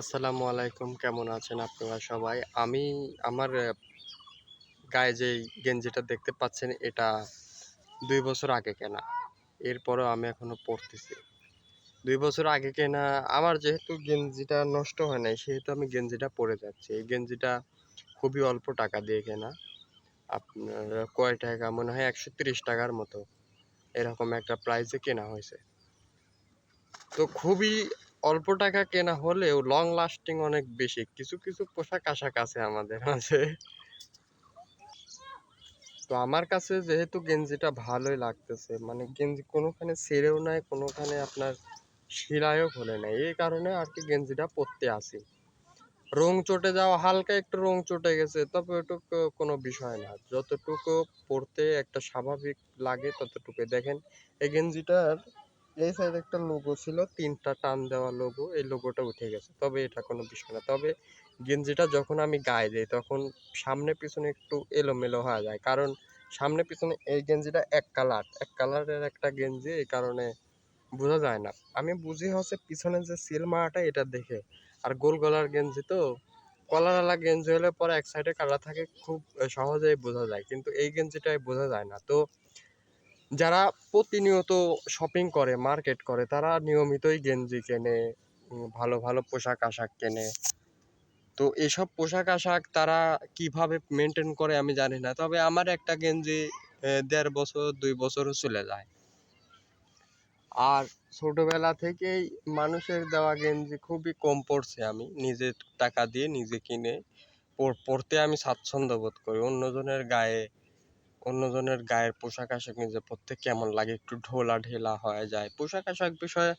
আসসালামু আলাইকুম, কেমন আছেন আপনারা সবাই? আমি আমার গায়ে যে গেঞ্জিটা দেখতে পাচ্ছেন, এটা দুই বছর আগে কেনা। এরপরও আমি এখনও পরতেছি। দুই বছর আগে কেনা, আমার যেহেতু গেঞ্জিটা নষ্ট হয় নাই, সেহেতু আমি গেঞ্জিটা পরে যাচ্ছি। এই গেঞ্জিটা খুবই অল্প টাকা দিয়ে কেনা। আপনার কয় টাকা? মনে হয় একশো তিরিশ টাকার মতো। এরকম একটা প্রাইসে কেনা হয়েছে। তো খুবই অল্প টাকা কেনা হলেও লং লাস্টিং অনেক বেশি। কিছু কিছু পোশাক আশাক আছে আমাদের মাঝে। তো আমার কাছে যেহেতু গেঞ্জিটা ভালোই লাগতেছে মানে গেঞ্জি কোনোখানে ছেড়েও নাই, কোনোখানে আপনার শিরায়ও খোলে নাই। এই কারণে আর কি গেঞ্জিটা পরতে আসি। রং চটে যাওয়া, হালকা একটু রং চটে গেছে, তবে ওটুকু কোনো বিষয় না। যতটুকু পরতে একটা স্বাভাবিক লাগে ততটুকু দেখেন, এই গেঞ্জিটার এই সাইডে একটা লোগো ছিল, তিনটা টান দেওয়া লোগো এই লোগোটা উঠে গেছে। তবে এটা কোনো বিষয় না। তবে গেঞ্জিটা যখন আমি গায়ে দিই, তখন সামনে পিছনে একটু এলোমেলো হয়ে যায়। কারণ সামনে পিছনে এই গেঞ্জিটা এক কালার এক কালারের একটা গেঞ্জি, এই কারণে বোঝা যায় না। আমি বুঝি হচ্ছে পিছনে যে সিল মারাটা, এটা দেখে। আর গোল গলার গেঞ্জি তো, কলারওয়ালা গেঞ্জি হলে পরে এক সাইডে কালা থাকে, খুব সহজেই বোঝা যায়। কিন্তু এই গেঞ্জিটাই বোঝা যায় না। তো যারা প্রতিনিয়ত শপিং করে মার্কেট করে, তারা নিয়মিতই গেঞ্জি কেনে ভালো ভালো পোশাক আশাক কেনে। তো এসব পোশাক আশাক তারা কীভাবে মেনটেন করে আমি জানি না, তবে আমার একটা গেঞ্জি দেড় বছর, দুই বছরও চলে যায়। আর ছোটবেলা থেকেই মানুষের দেওয়া গেঞ্জি খুবই কম পরছে আমি নিজের টাকা দিয়ে নিজে কিনে পরতে আমি স্বাচ্ছন্দ্য বোধ করি। অন্যজনের গায়ে অন্যজনের গায়ের পোশাক আশাক নিজে পরতে কেমন লাগে? একটু ঢোলা ঢেলা হয়ে যায়। পোশাক আশাক বিষয়ে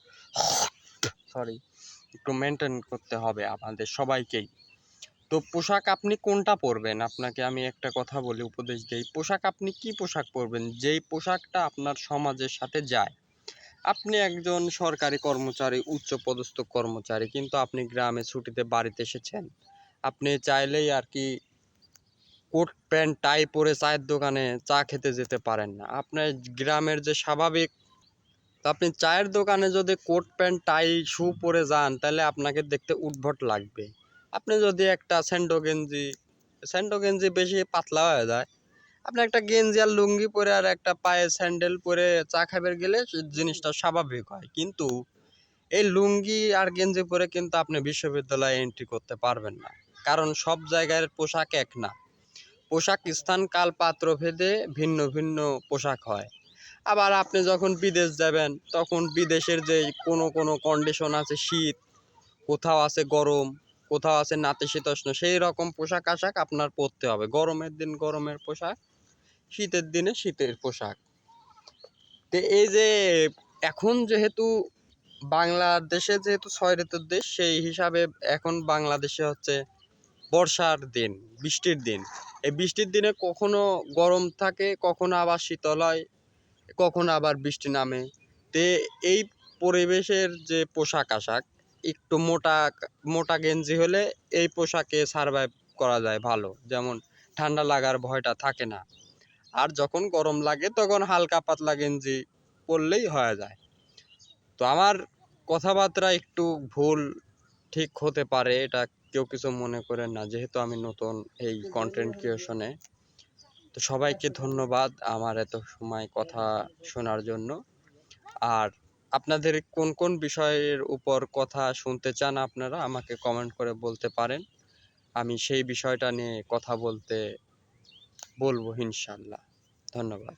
সরি একটু মেনটেন করতে হবে আমাদের সবাইকেই। তো পোশাক আপনি কোনটা পরবেন? আপনাকে আমি একটা কথা বলি, উপদেশ দেই। পোশাক আপনি কি পোশাক পরবেন? যেই পোশাকটা আপনার সমাজের সাথে যায়। আপনি একজন সরকারি কর্মচারী, উচ্চপদস্থ কর্মচারী, কিন্তু আপনি গ্রামে ছুটিতে বাড়িতে এসেছেন। আপনি চাইলেই আর কি কোট প্যান্ট, টাই পরে চায়ের দোকানে চা খেতে যেতে পারেন না। আপনার গ্রামের যে স্বাভাবিক আপনি চায়ের দোকানে যদি কোট প্যান্ট, টাই, শু পরে যান, তাহলে আপনাকে দেখতে উদ্ভট লাগবে। আপনি যদি একটা স্যান্ডো গেঞ্জি স্যান্ডো গেঞ্জি বেশি পাতলা হয়ে যায়, আপনি একটা গেঞ্জি আর লুঙ্গি পরে আর একটা পায়ে স্যান্ডেল পরে চা খাবার গেলে জিনিসটা স্বাভাবিক হয়। কিন্তু এই লুঙ্গি আর গেঞ্জি পরে কিন্তু আপনি বিশ্ববিদ্যালয়ে এন্ট্রি করতে পারবেন না। কারণ সব জায়গার পোশাক এক না। পোশাক স্থান কাল পাত্র ভেদে ভিন্ন ভিন্ন পোশাক হয়। আবার আপনি যখন বিদেশ যাবেন, তখন বিদেশের যে কোনো কোনো কন্ডিশন আছে, শীত, কোথাও আছে গরম, কোথাও আছে নাতিশীতোষ্ণ সেই রকম পোশাক আশাক আপনার পরতে হবে। গরমের দিন গরমের পোশাক, শীতের দিনে শীতের পোশাক। তো এই যে এখন যেহেতু বাংলাদেশে যেহেতু ছয় ঋতুর দেশ, সেই হিসাবে এখন বাংলাদেশে হচ্ছে বর্ষার দিন, বৃষ্টির দিন। এই বৃষ্টির দিনে কখনো গরম থাকে, কখনো আবার শীতল হয়, কখনো আবার বৃষ্টি নামে। তে এই পরিবেশের যে পোশাক আশাক, একটু মোটা মোটা গেঞ্জি হলে এই পোশাকে সারভাইভ করা যায় ভালো। যেমন ঠান্ডা লাগার ভয়টা থাকে না। আর যখন গরম লাগে, তখন হালকা পাতলা গেঞ্জি পরলেই হয়ে যায়। তো আমার কথাবার্তা একটু ভুল ঠিক হতে পারে, এটা কেউ কিছু মনে করেন না, যেহেতু আমি নতুন এই কন্টেন্ট ক্রিয়েশনে তো সবাইকে ধন্যবাদ আমার এত সময় কথা শোনার জন্য। আর আপনাদের কোন কোন বিষয়ের উপর কথা শুনতে চান আপনারা, আমাকে কমেন্ট করে বলতে পারেন। আমি সেই বিষয়টা নিয়ে কথা বলতে বলব ইনশাল্লাহ ধন্যবাদ।